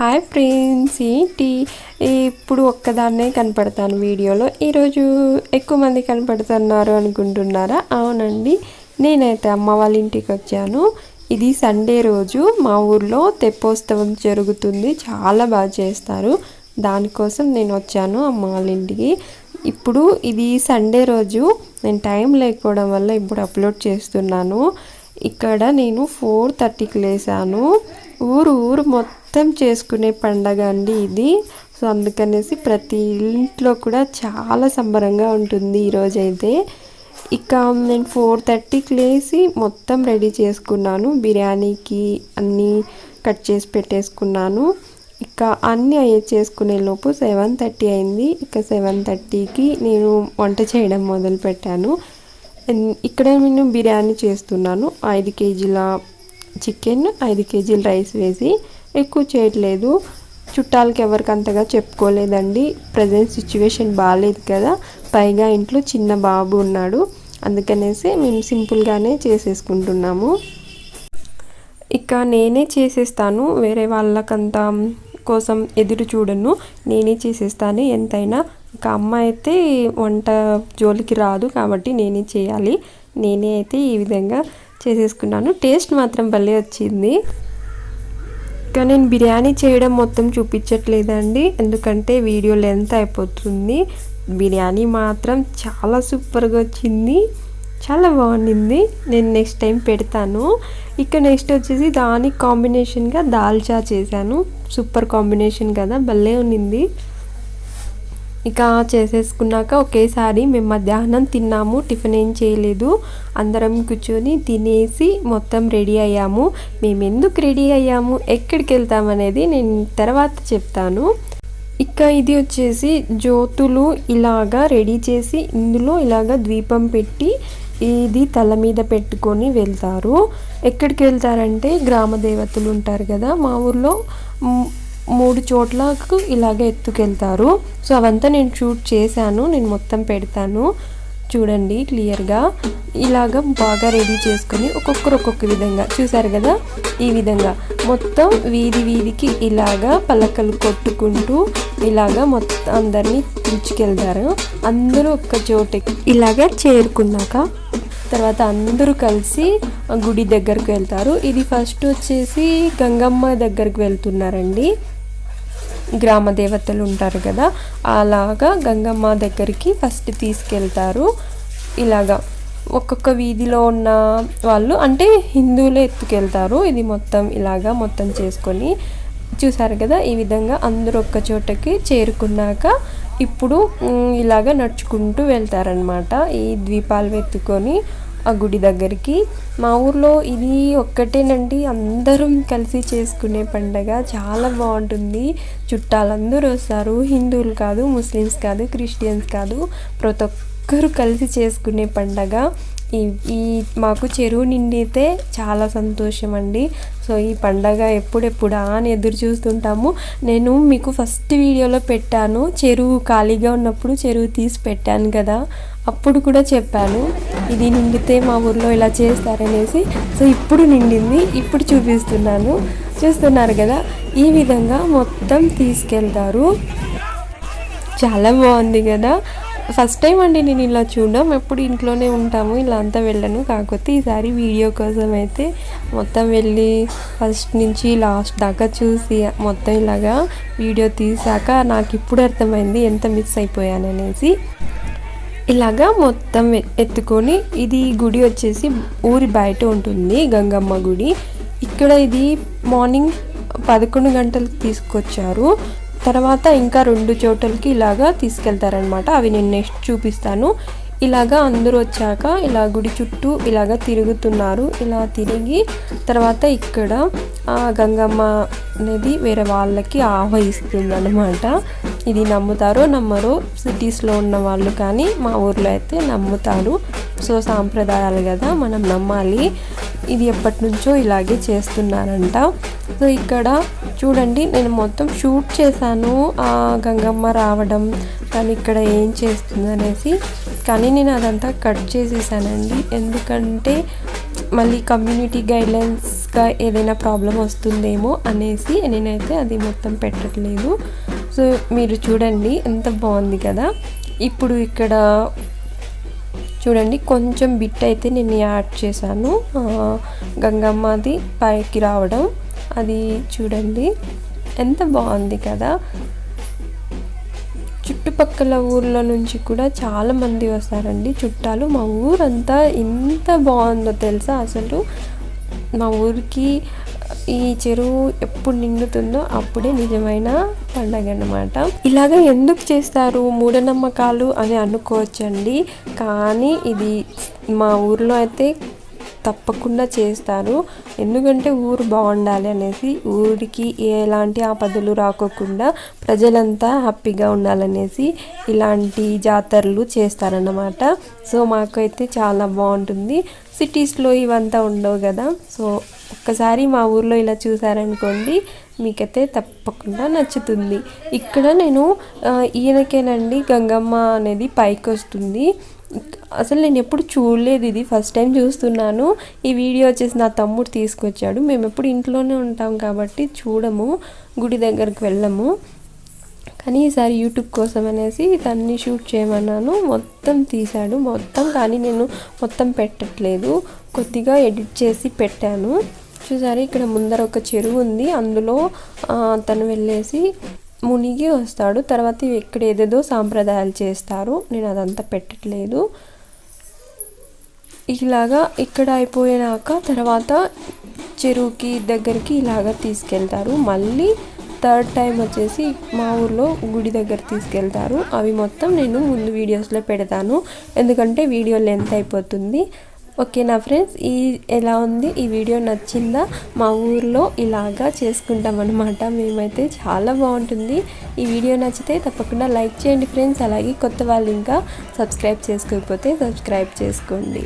Hi friends ఏంటి? ఇప్పుడు ఒక్కదాన్నే కనపడతాను వీడియోలో. ఈరోజు ఎక్కువ మంది కనపడుతున్నారు అనుకుంటున్నారా? అవునండి. నేనైతే అమ్మ వాళ్ళ ఇంటికి వచ్చాను. ఇది సండే రోజు. మా ఊర్లో తెప్పోత్సవం జరుగుతుంది. చాలా బాగా చేస్తారు. దానికోసం నేను వచ్చాను అమ్మ వాళ్ళ ఇంటికి. ఇప్పుడు ఇది సండే రోజు. నేను టైం లేకపోవడం వల్ల ఇప్పుడు అప్లోడ్ చేస్తున్నాను. ఇక్కడ నేను ఫోర్ థర్టీకి లేసాను. ఊరు ఊరు మొత్తం చేసుకునే పండగ అండి ఇది. సో అందుకనేసి ప్రతి ఇంట్లో కూడా చాలా సంబరంగా ఉంటుంది ఈరోజైతే. ఇక నేను ఫోర్ థర్టీకి లేచి మొత్తం రెడీ చేసుకున్నాను. బిర్యానీకి అన్నీ కట్ చేసి పెట్టేసుకున్నాను. ఇక అన్నీ అయ్యే చేసుకునే లోపు సెవెన్ థర్టీ అయింది. ఇక సెవెన్ థర్టీకి నేను వంట చేయడం మొదలు పెట్టాను ఇక్కడ నేను బిర్యానీ చేస్తున్నాను. ఐదు కేజీల చికెన్ ఐదు కేజీలు రైస్ వేసి ఎక్కువ చేయట్లేదు. చుట్టాలకి ఎవరికి అంతగా చెప్పుకోలేదండి. ప్రజెంట్ సిచ్యువేషన్ బాగాలేదు కదా. పైగా ఇంట్లో చిన్న బాబు ఉన్నాడు. అందుకనేసి మేము సింపుల్గానే చేసేసుకుంటున్నాము. ఇక నేనే చేసేస్తాను. వేరే వాళ్ళకంతా కోసం ఎదురు చూడను. నేనే చేసేస్తాను. ఎంతైనా ఇక అమ్మ అయితే వంట జోలికి రాదు కాబట్టి నేనే చేయాలి. నేనే అయితే ఈ విధంగా చేసేసుకున్నాను. టేస్ట్ మాత్రం భలే వచ్చింది. ఇంకా నేను బిర్యానీ చేయడం మొత్తం చూపించట్లేదండి. ఎందుకంటే వీడియో లెంత్ అయిపోతుంది. బిర్యానీ మాత్రం చాలా సూపర్గా వచ్చింది. చాలా బాగుండింది. నేను నెక్స్ట్ టైం పెడతాను. ఇక నెక్స్ట్ వచ్చేసి దానికి కాంబినేషన్గా దాల్చా చేశాను. సూపర్ కాంబినేషన్ కదా భలే ఉన్నింది ఇక చేసేసుకున్నాక ఒకేసారి మేము మధ్యాహ్నం తిన్నాము టిఫిన్ ఏం చేయలేదు. అందరం కూర్చొని తినేసి మొత్తం రెడీ అయ్యాము. మేము ఎందుకు రెడీ అయ్యాము ఎక్కడికి వెళ్తామనేది నేను తర్వాత చెప్తాను. ఇక ఇది వచ్చేసి జ్యోతులు ఇలాగా రెడీ చేసి ఇందులో ఇలాగా ద్వీపం పెట్టి ఇది తల మీద పెట్టుకొని వెళ్తారు. ఎక్కడికి వెళ్తారంటే గ్రామ దేవతలు ఉంటారు కదా మా ఊర్లో మూడు చోట్లకు ఇలాగే ఎత్తుకెళ్తారు. సో అవంతా నేను షూట్ చేశాను. నేను మొత్తం పెడతాను. చూడండి క్లియర్గా. ఇలాగ బాగా రెడీ చేసుకొని ఒక్కొక్కరు ఒక్కొక్క విధంగా. చూసారు కదా? ఈ విధంగా. మొత్తం వీధి వీధికి ఇలాగా పలకలు కొట్టుకుంటూ ఇలాగా మొత్తం అందరినీ పిలుచుకెళ్తారు. అందరూ ఒక్క చోట. ఇలాగ చేరుకున్నాక తర్వాత అందరూ కలిసి గుడి దగ్గరకు వెళ్తారు. ఇది ఫస్ట్ వచ్చేసి గంగమ్మ దగ్గరకు వెళ్తున్నారండి. గ్రామ దేవతలు ఉంటారు కదా అలాగా గంగమ్మ దగ్గరికి ఫస్ట్ తీసుకెళ్తారు. ఇలాగా ఒక్కొక్క వీధిలో ఉన్న వాళ్ళు అంటే హిందువులే ఎత్తుకెళ్తారు. ఇది మొత్తం ఇలాగా మొత్తం చేసుకొని చూసారు కదా ఈ విధంగా అందరూ ఒక్క చోటకి చేరుకున్నాక ఇప్పుడు ఇలాగ నడుచుకుంటూ వెళ్తారనమాట ఈ ద్వీపాలు ఎత్తుకొని ఆ గుడి దగ్గరికి. మా ఊర్లో ఇది ఒక్కటేనండి. అందరం కలిసి చేసుకునే పండగ. చాలా బాగుంటుంది. చుట్టాలందరూ వస్తారు. హిందువులు కాదు ముస్లిమ్స్ కాదు క్రిస్టియన్స్ కాదు ప్రతి ఒక్కరు కలిసి చేసుకునే పండగ. ఈ మాకు చెరువు నిండితే చాలా సంతోషం అండి సో ఈ పండగ ఎప్పుడెప్పుడా అని ఎదురు చూస్తుంటాము. నేను మీకు ఫస్ట్ వీడియోలో పెట్టాను. చెరువు ఖాళీగా ఉన్నప్పుడు చెరువు తీసి పెట్టాను కదా. అప్పుడు కూడా చెప్పాను. ఇది నిండితే మా ఊర్లో ఇలా చేస్తారనేసి. సో ఇప్పుడు నిండింది. ఇప్పుడు చూపిస్తున్నాను. చూస్తున్నారు కదా? ఈ విధంగా మొత్తం తీసుకెళ్తారు. చాలా బాగుంది కదా? ఫస్ట్ టైం అండి నేను ఇలా చూడడం. ఎప్పుడు ఇంట్లోనే ఉంటాము ఇలా అంతా వెళ్ళను. కాకపోతే ఈసారి వీడియో కోసం అయితే మొత్తం వెళ్ళి ఫస్ట్ నుంచి లాస్ట్ దాకా చూసి మొత్తం ఇలాగా వీడియో తీసాక నాకు ఇప్పుడు అర్థమైంది ఎంత మిస్ అయిపోయాననేసి ఇలాగా మొత్తం ఎత్తుకొని ఇది గుడి వచ్చేసి ఊరి బయట ఉంటుంది గంగమ్మ గుడి. ఇక్కడ ఇది మార్నింగ్ పదకొండు గంటలకు తీసుకొచ్చారు. తర్వాత ఇంకా రెండు చోటలకి ఇలాగా తీసుకెళ్తారనమాట అవి నేను నెక్స్ట్ చూపిస్తాను. ఇలాగా అందరూ వచ్చాక ఇలా గుడి చుట్టూ ఇలాగా తిరుగుతున్నారు. ఇలా తిరిగి తర్వాత ఇక్కడ గంగమ్మ అనేది వేరే వాళ్ళకి ఆహ్వయిస్తుంది అనమాట ఇది నమ్ముతారో నమ్మరో సిటీస్లో ఉన్న వాళ్ళు కానీ మా ఊర్లో అయితే నమ్ముతారు. సో సాంప్రదాయాలు కదా మనం నమ్మాలి. ఇది ఎప్పటి నుంచో ఇలాగే చేస్తున్నారంట. సో ఇక్కడ చూడండి నేను మొత్తం షూట్ చేశాను. ఆ గంగమ్మ రావడం కానీ ఇక్కడ ఏం చేస్తుంది అనేసి కానీ నేను అదంతా కట్ చేసేసానండి. ఎందుకంటే మళ్ళీ కమ్యూనిటీ గైడ్లైన్స్గా ఏదైనా ప్రాబ్లం వస్తుందేమో అనేసి నేనైతే అది మొత్తం పెట్టట్లేదు. సో మీరు చూడండి ఎంత బాగుంది కదా. ఇప్పుడు ఇక్కడ చూడండి కొంచెం బిట్ అయితే నేను యాడ్ చేశాను. గంగమ్మది పైకి రావడం. అది చూడండి ఎంత బాగుంది కదా. చుట్టుపక్కల ఊర్ల నుంచి కూడా చాలా మంది వస్తారండి చుట్టాలు. మా ఊరంతా ఎంత బాగుందో తెలుసా అసలు? మా ఊరికి ఈ చెరువు ఎప్పుడు నిండుతుందో అప్పుడే నిజమైన పండగ అన్నమాట. ఇలాగ ఎందుకు చేస్తారు? మూఢనమ్మకాలు అని అనుకోవచ్చండి. కానీ ఇది మా ఊర్లో అయితే తప్పకుండా చేస్తారు. ఎందుకంటే ఊరు బాగుండాలి అనేసి ఊరికి ఎలాంటి ఆపదలు రాకోకుండా ప్రజలంతా హ్యాపీగా ఉండాలనేసి ఇలాంటి జాతరలు చేస్తారన్నమాట. సో మాకైతే చాలా బాగుంటుంది. సిటీస్లో ఇవంతా ఉండవు కదా. సో ఒక్కసారి మా ఊర్లో ఇలా చూసారనుకోండి మీకైతే తప్పకుండా నచ్చుతుంది. ఇక్కడ నేను ఈయనకేనండి గంగమ్మ అనేది పైకి వస్తుంది అసలు నేను ఎప్పుడు చూడలేదు ఇది ఫస్ట్ టైం చూస్తున్నాను. ఈ వీడియో వచ్చేసి నా తమ్ముడు తీసుకొచ్చాడు. మేము ఎప్పుడు ఇంట్లోనే ఉంటాం కాబట్టి చూడము గుడి దగ్గరికి వెళ్ళము. కానీ ఈసారి యూట్యూబ్ కోసం అనేసి దాన్ని షూట్ చేయమన్నాను. మొత్తం తీశాడు. మొత్తం కానీ నేను మొత్తం పెట్టట్లేదు. కొద్దిగా ఎడిట్ చేసి పెట్టాను. చూసారు ఇక్కడ ముందర ఒక చెరువు ఉంది. అందులో తను వెళ్ళేసి మునిగి వస్తాడు. తర్వాత ఇక్కడ ఏదేదో సాంప్రదాయాలు చేస్తారు. నేను అదంతా పెట్టట్లేదు. ఇలాగా ఇక్కడ అయిపోయినాక తర్వాత చెరువుకి దగ్గరికి ఇలాగా తీసుకెళ్తారు. మళ్ళీ థర్డ్ టైం వచ్చేసి మా ఊర్లో గుడి దగ్గర తీసుకెళ్తారు. అవి మొత్తం నేను ముందు వీడియోస్లో పెడతాను. ఎందుకంటే వీడియో లెంత్ అయిపోతుంది. ఓకేనా ఫ్రెండ్స్? ఈ ఎలా ఉంది? ఈ వీడియో నచ్చిందా? మా ఊర్లో ఇలాగా చేసుకుంటాం అనమాట మేమైతే చాలా బాగుంటుంది. ఈ వీడియో నచ్చితే తప్పకుండా లైక్ చేయండి ఫ్రెండ్స్. అలాగే కొత్త వాళ్ళు ఇంకా సబ్స్క్రైబ్ చేసుకోకపోతే సబ్స్క్రైబ్ చేసుకోండి.